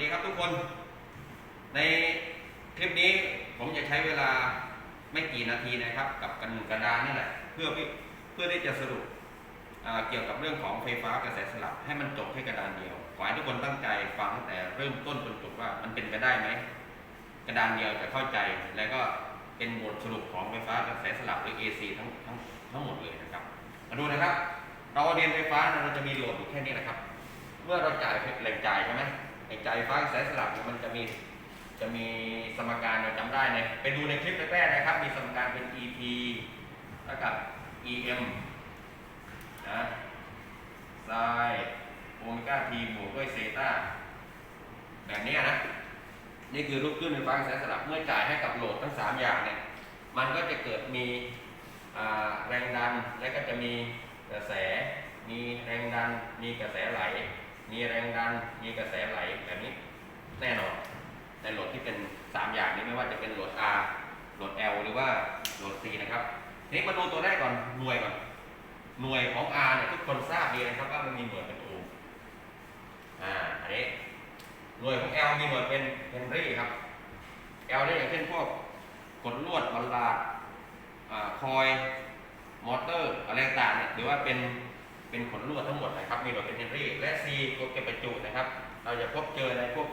ดีครับทุกคน ในคลิปนี้ผมจะใช้เวลาไม่กี่นาทีนะครับ กับกันกระดานนี่แหละเพื่อเพื่อที่จะสรุปเกี่ยวกับเรื่องของไฟฟ้ากระแสสลับให้มันจบที่กระดานเดียวขอให้ทุกคนตั้งใจฟังตั้งแต่เริ่มต้นจนจบว่ามันเป็นไปได้ไหมกระดานเดียวจะเข้าใจแล้วก็เป็นบทสรุปของไฟฟ้ากระแสสลับหรือ AC ทั้งทั้งทั้งหมดเลยนะครับ มาดูนะครับ เราเรียนไฟฟ้าเราจะมีโหลดอยู่แค่นี้นะครับ เมื่อเราจ่ายแหล่งจ่ายใช่ไหม แหล่งจ่ายไฟฟ้ากระแสสลับเนี่ยมันจะมีจะมีสมการเราจำได้เนี่ยไปดูในคลิปแรกๆนะครับ มีสมการเป็น EP แล้วกับ EM นะไซโอเมก้าทีบวกด้วยเซต้าแบบนี้นะ นี่คือรูปขึ้นไฟฟ้ากระแสสลับเมื่อจ่ายให้กับโหลดทั้ง 3 อย่างเนี่ย มันก็จะเกิดมีแรงดันและก็จะมีกระแส มีแรงดัน มีกระแสไหล มีแรงดัน มีกระแสไหลแบบนี้แน่นอน ในโหลดที่เป็น 3 อย่างนี้ไม่ว่าจะเป็นโหลด R โหลด L หรือว่าโหลด C นะครับทีนี้มาดูตัวแรกก่อนหน่วยก่อนหน่วยของ R เนี่ยทุกคนทราบดีนะครับว่ามันมีหน่วยเป็นโอห์มอ่าอันนี้หน่วยของ L มีหน่วยเป็นเฮนรี่ครับ L ได้อย่างเช่นพวกกดลวดบอลลาดอ่าคอย มอเตอร์อะไรต่างเนี่ยหรือว่าเป็น เป็นขนลวดทั้งหมดนะครับ มีหน่วยเป็นเฮนรี่และ C ตัวเก็บประจุนะครับ เราจะพบเจอในพวก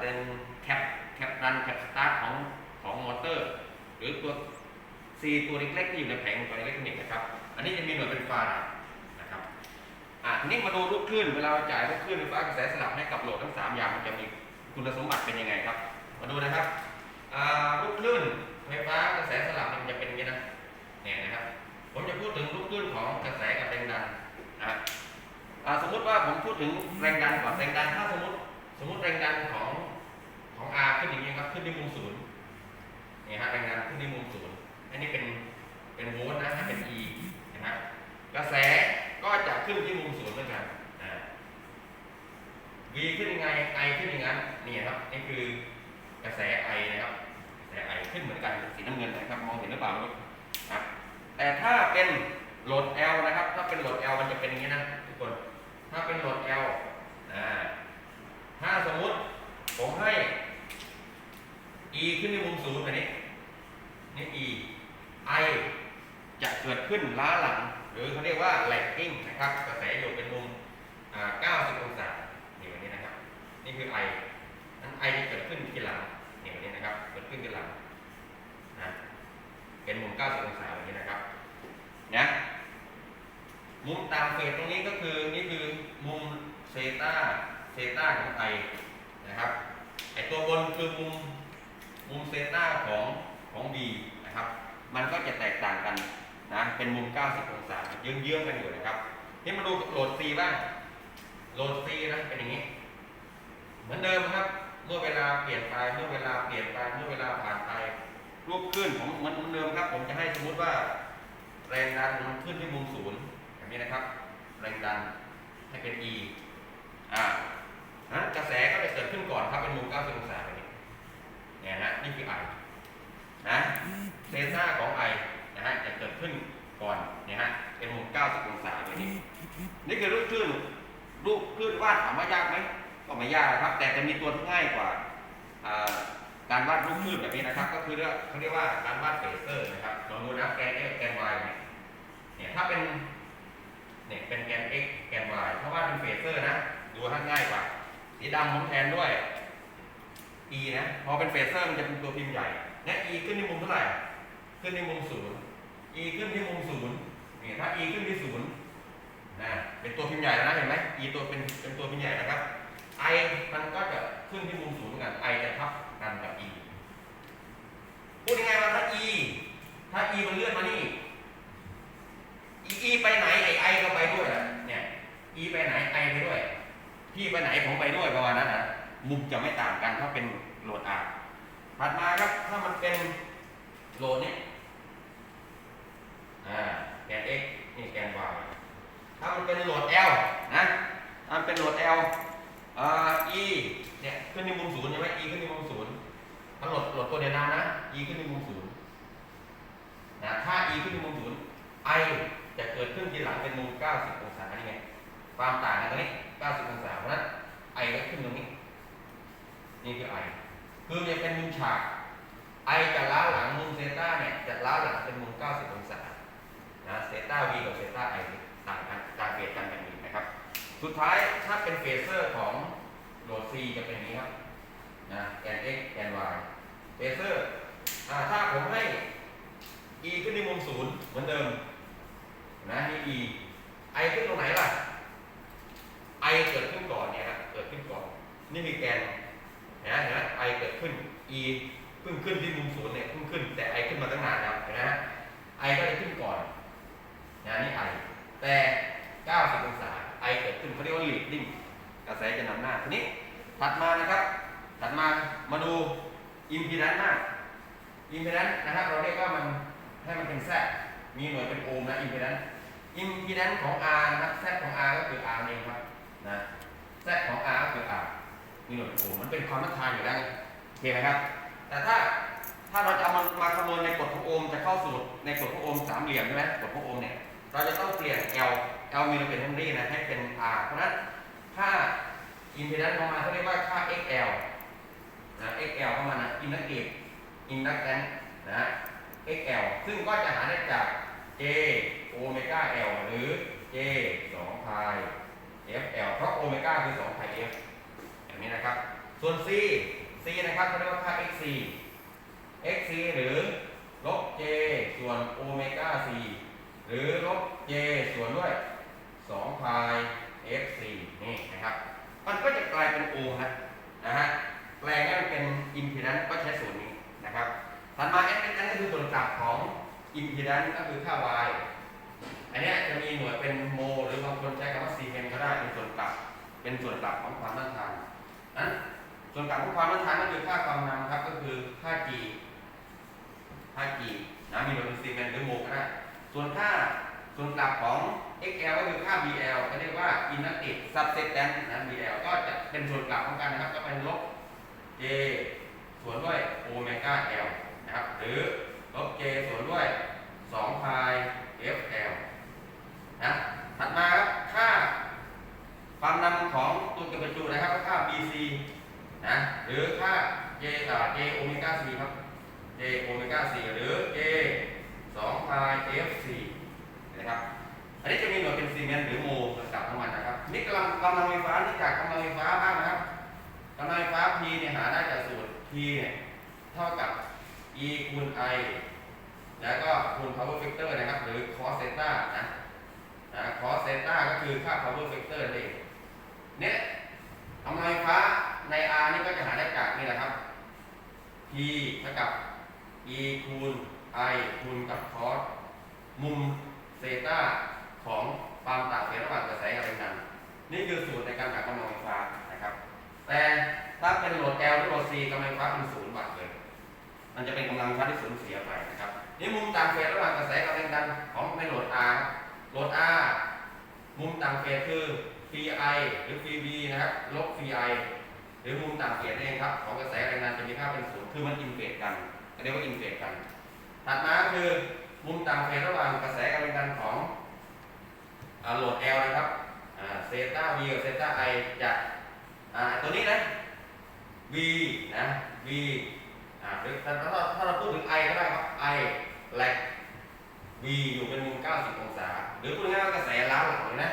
เป็นแคปแคปรันแคปสตาร์ของของมอเตอร์ หรือตัว C ตัวเล็กๆที่อยู่ในแผงของตัวอิเล็กทรอนิกส์นะครับ อันนี้จะมีหน่วยเป็นฟาราดนะครับอะทีนี้มาดูลูกคลื่นเวลาเราจ่ายลูกคลื่นไฟฟ้ากระแสสลับให้กับโหลดทั้ง 3 อย่างมันจะมีคุณสมบัติเป็นยังไงครับ มาดูนะครับลูกคลื่นไฟฟ้ากระแสสลับ ถึงแรงดันก่อนแรงดันถ้าสมมติสมมติแรงดันของของ R ขึ้นอย่างนี้ครับขึ้นที่มุมศูนย์นี่ฮะแรงดันขึ้นที่มุมศูนย์อันนี้เป็นเป็นโวลต์นะถ้าเป็น E นะครับกระแสก็จะขึ้นที่มุมศูนย์เหมือนกันอ่า V ขึ้นยังไง I ขึ้นอย่างนั้นนี่ครับนี่คือกระแส I นะครับกระแส I ขึ้นเหมือนกันสีน้ำเงินนะครับมองเห็นหรือเปล่าครับแต่ถ้าเป็นโหลด L นะครับ ถ้าเป็นโหลด L มันจะเป็นอย่างนี้นะทุกคน ถ้าเป็นโหลด L อ่า ถ้าสมมุติผมให้ E ขึ้นที่มุมศูนย์แบบนี้ นี่ E I จะเกิดขึ้นล้าหลัง หรือเขาเรียกว่า lagging นะครับ กระแสอยู่เป็นมุมอ่า90 องศานี่แบบนี้นะครับ นี่คือ I นั้น I จะเกิดขึ้นทีหลังนี่แบบนี้นะครับ เกิดขึ้นทีหลังนะ เป็นมุม 90องศาแบบนี้นะครับนะมุมตามเฟสตรงนี้ก็คือนี่คือมุมเซตาเซตาของ I นะครับไอตัวบนคือมุมมุมเซตาของของ B นะครับ มันก็จะแตกต่างกันนะเป็นมุม 90 องศาเยื้องๆกันอยู่นะครับ นี่มาดูโหลด C บ้างโหลด C นะเป็นอย่างนี้ เหมือนเดิมครับ เมื่อเวลาเปลี่ยนไปเมื่อเวลาเปลี่ยนไปเมื่อเวลาผ่านไป รูปขึ้นผมเหมือนเหมือนเดิมครับ ผมจะให้สมมติว่า แรงดันมันขึ้นที่มุมศูนย์แบบนี้นะครับ แรงดันให้เป็น E อ่านั้นกระแสก็จะเกิดขึ้นก่อนครับเป็นมุม90องศาแบบนี้เนี่ยนะนี่คือ I นะเซนซ่าของ I นะฮะจะเกิดขึ้นก่อนเนี่ยฮะเป็นมุม90องศาแบบนี้นี่คือรูปคลื่นรูปคลื่นวาดถามว่ายากไหมก็ไม่ยากครับ แต่จะมีตัวที่ง่ายกว่าอ่า การวาดรูปคลื่นแบบนี้นะครับ ก็คือเรียกเขาเรียกว่าการวาดเฟเซอร์นะครับลองดูนะแกน x แกน y เนี่ยเนี่ยถ้าเป็นเนี่ยเป็นแกน x แกน y ถ้าวาดเป็นเฟเซอร์นะ ดูให้ง่ายกว่าสีดำผมแทนด้วย e นะพอเป็นเฟเซอร์มันจะเป็นตัวพิมพ์ใหญ่เนี่ย e ขึ้นที่มุมเท่าไหร่ ขึ้นที่มุมศูนย์ e ขึ้นที่มุมศูนย์เนี่ยถ้า e ขึ้นที่ศูนย์นะเป็นตัวพิมพ์ใหญ่แล้วนะเห็นไหม e ตัวเป็นเป็นตัวพิมพ์ใหญ่นะครับ i มันก็จะขึ้นที่มุมศูนย์เหมือนกัน i จะทับ กันกับ e พูดยังไงว่าถ้า e ถ้า e มันเลื่อนมานี่ e e ไปไหนไอ i ก็ไปด้วยอะเนี่ย e ไปไหน i ไปด้วย พี่ไปไหนผมไปด้วยประมาณนั้นนะมุมจะไม่ต่างกันถ้าเป็นโหลด R ถัดมาครับถ้ามันเป็นโหลดเนี้อ่าแกน x นี่แกน y ถ้ามันเป็นโหลด L นะถ้ามันเป็นโหลด L อ่า e เนี่ยขึ้นที่มุมศูนย์ใช่ไหม e ขึ้นที่มุมศูนย์ถ้าโหลดโหลด ตัวเดียวนามนะ e ขึ้นที่มุมศูนย์นะถ้า e ขึ้นที่มุมศูนย์ i จะเกิดขึ้นทีหลังเป็นมุม 90 องศานี่ไงความต่างกันตรงนี้ 90 องศาเพราะนั้น i ก็ขึ้นตรงนี้ นี่คือไอคือจะเป็นมุมฉากไอจะล้าหลังมุมเซต้าเนี่ยจะล้าหลังเป็นมุม 90 องศานะเซต้า v กับเซต้า i ต่างกันต่างเปรียบกันแบบนี้นะครับ สุดท้ายถ้าเป็นเฟเซอร์ของโหลด C จะเป็นอย่างนี้ครับนะแกน x แกน y เฟเซอร์อ่าถ้าผมให้ e ขึ้นในมุมศูนย์เหมือนเดิม นะนี่ e i ขึ้นตรงไหนล่ะ i เกิดขึ้นก่อนเนี่ยครับเกิดขึ้นก่อน นี่มีแกนนะเห็นไหม i เกิดขึ้น e เพิ่งขึ้นที่มุมศูนย์เนี่ยเพิ่งขึ้นแต่ i ขึ้นมาตั้งนานแล้วเห็นไหมฮะ i ก็จะขึ้นก่อนนะนี่ i แต่ 90 องศา i เกิดขึ้นเขาเรียกว่า leading กระแสจะนำหน้าทีนี้ถัดมานะครับ ถัดมามาดู impedance มาก impedance นะครับเราเรียกว่ามันให้มันเป็น z มีหน่วยเป็นโอห์มนะ impedance impedance ของ r นะครับ z ของ r ก็คือ r เองครับนะ z ของ r ก็คือ r มีหน่วยเป็นโอห์มมันเป็นความต้านทานอยู่แล้วโอเคไหมครับ แต่ถ้าถ้าเราจะเอามันมาคำนวณในกฎของโอห์มจะเข้าสูตรในกฎของโอห์มสามเหลี่ยมใช่ไหมกฎของโอห์มเนี่ยเราจะต้องเปลี่ยน L L มีหน่วยเป็นเฮนรี่นะให้เป็น R เพราะนั้นค่า impedance ของมันเขาเรียกว่าค่า XL นะ XL เข้ามานะ inductive inductance นะ XL ซึ่งก็จะหาได้จาก J โอเมก้า L หรือ J 2 pi FL เพราะโอเมก้าคือ2 pi F อย่างนี้นะครับ ส่วน C C นะครับเขาเรียกว่าค่า XC XC หรือลบ J ส่วนโอเมก้า C หรือลบ J ส่วนด้วย2 pi FC นี่นะครับ มันก็จะกลายเป็นโอห์มนะนะฮะ แปลงให้มันเป็นอิมพีแดนซ์ก็ใช้ส่วนนี้นะครับถัดมา s นั่นก็คือส่วนกลับของอิมพีแดนซ์ก็คือค่า y อันนี้จะมีหน่วยเป็นโม หรือบางคนใช้คำว่าซีเมนก็ได้เป็นส่วนกลับ เป็นส่วนกลับของความต้านทานนั้นส่วนกลับของความต้านทานก็คือค่าความนำครับก็คือค่า g ค่า g นะมีหน่วยเป็นซีเมนหรือโมก็ได้ส่วนค่าส่วนกลับของ xl ก็คือค่า bl ก็เรียกว่า inductive subset นะ bl ก็จะเป็นส่วนกลับของกันนะครับก็เป็นลบ j ส่วนด้วยโอเมก้า l นะครับ หรือลบ j ส่วนด้วย2 pi fl นะถัดมาครับค่าความนำของตัวก็บประจุนะครับก็ค่า bc นะหรือค่า j อ่า j โอเมก้า c ครับ j โอเมก้า c หรือ j 2 pi fc นะครับอันนี้จะมีหน่วยเป็นซีเมนต์หรือโมส่วนกลับของมันนะครับนี่กำลังกำลังไฟฟ้านี่จากกำลังไฟฟ้าบ้าง นะครับกำลังไฟฟ้า P เนี่ยหาได้จากสูตร P เนี่ยเท่ากับ E คูณ I แล้วก็คูณ power factor นะครับ หรือ cos theta นะนะ cos theta ก็คือค่า power factor นั่นเองเนี่ยกำลังไฟฟ้าใน R นี่ก็จะหาได้จากนี่แหละครับ P เท่ากับ E คูณ I คูณกับ cos มุมเซตาของความต่างเฟสระหว่างกระแสกับแรงดันนี่คือสูตรในการหากำลังไฟฟ้า แต่ถ้าเป็นโหลด L หรือโหลด C กำลังไฟฟ้าเป็นศูนย์วัตต์เลย มันจะเป็นกำลังไฟฟ้าที่สูญเสียไปนะครับ นี่มุมต่างเฟสระหว่างกระแสกับแรงดันของในโหลด R โหลด R มุมต่างเฟสคือ phi หรือ pb นะครับลบ phi หรือมุมต่างเฟสเองครับของกระแสแรงดันจะมีค่าเป็นศูนย์คือมันอินเฟสกันเรียกว่าอินเฟสกัน ถัดมาคือมุมต่างเฟสระหว่างกระแสกับแรงดันของโหลด L นะครับเซต้า V กับเซต้า I จะ อ่าตัวนี้นะ V นะ V อ่าหรือถ้าถ้าถ้าเราพูดถึง I ก็ได้ครับ I แลก V อยู่เป็นมุม 90 องศา หรือพูดง่ายๆกระแสล้าหลังเลยนะ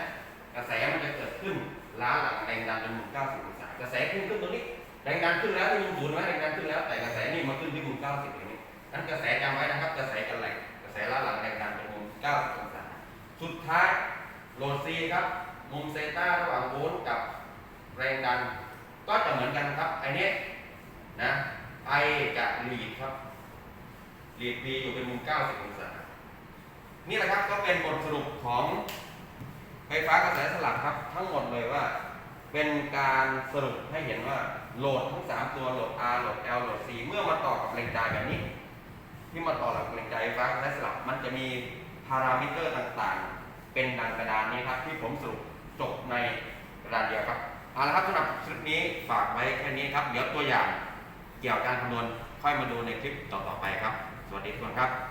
กระแสมันจะเกิดขึ้นล้าหลังแรงดันเป็นมุม 90 องศา กระแสขึ้นขึ้นตรงนี้แรงดันขึ้นแล้วที่มุมศูนย์ไหมแรงดันขึ้นแล้ว แต่กระแสนี่มาขึ้นที่มุม 90อย่างนี้นั้นกระแสจำไว้นะครับ กระแสจะแหลกกระแสล้าหลังแรงดันเป็นมุม 90 องศา สุดท้ายโหลด C ครับ มุมเซต้าระหว่างโวลต์กับ แรงดันก็จะเหมือนกันครับไอ้นี้ยนะ I กับลีดครับลีด B อยู่เป็นมุม 90 องศา นี่แหละครับก็เป็นบทสรุปของไฟฟ้ากระแสสลับครับ ทั้งหมดเลยว่า เป็นการสรุปให้เห็นว่าโหลดทั้ง 3 ตัวโหลด R โหลด L โหลด C เมื่อมาต่อกับแรงจ่ายแบบนี้ ที่มาต่อกับแรงจ่ายไฟฟ้ากระแสสลับมันจะมีพารามิเตอร์ต่างๆ เป็นดังกระดานนี้ครับที่ผมสรุปจบในกระดานเดียวครับ เอาละครับสำหรับคลิปนี้ฝากไว้แค่นี้ครับ เดี๋ยวตัวอย่างเกี่ยวกับการคำนวณค่อยมาดูในคลิปต่อๆไปครับ สวัสดีทุกคนครับ